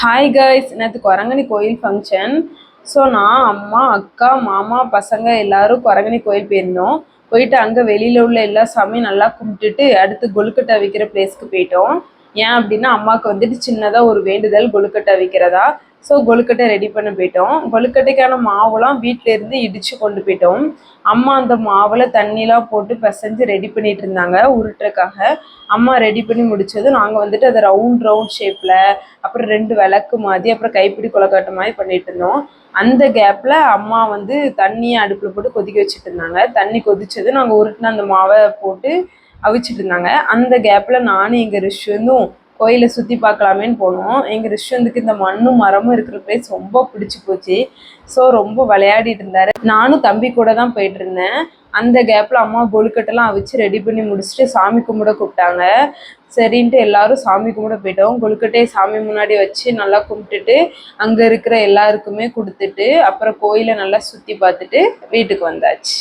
Hi guys நேற்று குரங்கணி கோயில் function so நான் அம்மா அக்கா மாமா பசங்க எல்லாரும் குரங்கணி கோயில் போயிருந்தோம். போயிட்டு அங்கே வெளியில் உள்ள எல்லா சாமியும் நல்லா கும்பிட்டுட்டு அடுத்து கொழுக்கட்டை விற்கிற பிளேஸ்க்கு போயிட்டோம். ஏன் அப்படின்னா அம்மாவுக்கு வந்துட்டு சின்னதாக ஒரு வேண்டுதல் கொழுக்கட்டை விற்கிறதா ஸோ கொழுக்கட்டை ரெடி பண்ண போயிட்டோம். கொழுக்கட்டைக்கான மாவுலாம் வீட்டிலேருந்து இடித்து கொண்டு போயிட்டோம். அம்மா அந்த மாவில் தண்ணிலாம் போட்டு பிசைஞ்சு ரெடி பண்ணிட்டு இருந்தாங்க உருட்டுறக்காக அம்மா ரெடி பண்ணி முடித்ததும் நாங்கள் வந்துட்டு அதை ரவுண்ட் ரவுண்ட் ஷேப்பில் அப்புறம் ரெண்டு விளக்கு மாதிரி அப்புறம் கைப்பிடி கொலக்காட்டு மாதிரி பண்ணிட்டு இருந்தோம். அந்த கேப்பில் அம்மா வந்து தண்ணியை அடுப்பில் போட்டு கொதிக்க வச்சுட்டு இருந்தாங்க. தண்ணி கொதித்தது நாங்கள் உருட்டின அந்த மாவை போட்டு அவிச்சிட்டு இருந்தாங்க அந்த கேப்பில் நானும் எங்கள் ரிஷ்வந்தும் கோயிலை சுற்றி பார்க்கலாமேன்னு போனோம். எங்கள் ரிஷ்வந்துக்கு இந்த மண்ணும் மரமும் இருக்கிற பிளேஸ் ரொம்ப பிடிச்சி போச்சு. ஸோ ரொம்ப விளையாடிட்டு இருந்தார். நானும் தம்பி கூட தான் போயிட்டு இருந்தேன். அந்த கேப்பில் அம்மா கொழுக்கட்டெல்லாம் அவிச்சு ரெடி பண்ணி முடிச்சுட்டு சாமி கும்பிட கூப்பிட்டாங்க. சரின்ட்டு எல்லாரும் சாமி கும்பிட போயிட்டோம். கொழுக்கட்டையை சாமி முன்னாடி வச்சு நல்லா கும்பிட்டுட்டு அங்கே இருக்கிற எல்லாருக்குமே கொடுத்துட்டு அப்புறம் கோயிலை நல்லா சுற்றி பார்த்துட்டு வீட்டுக்கு வந்தாச்சு.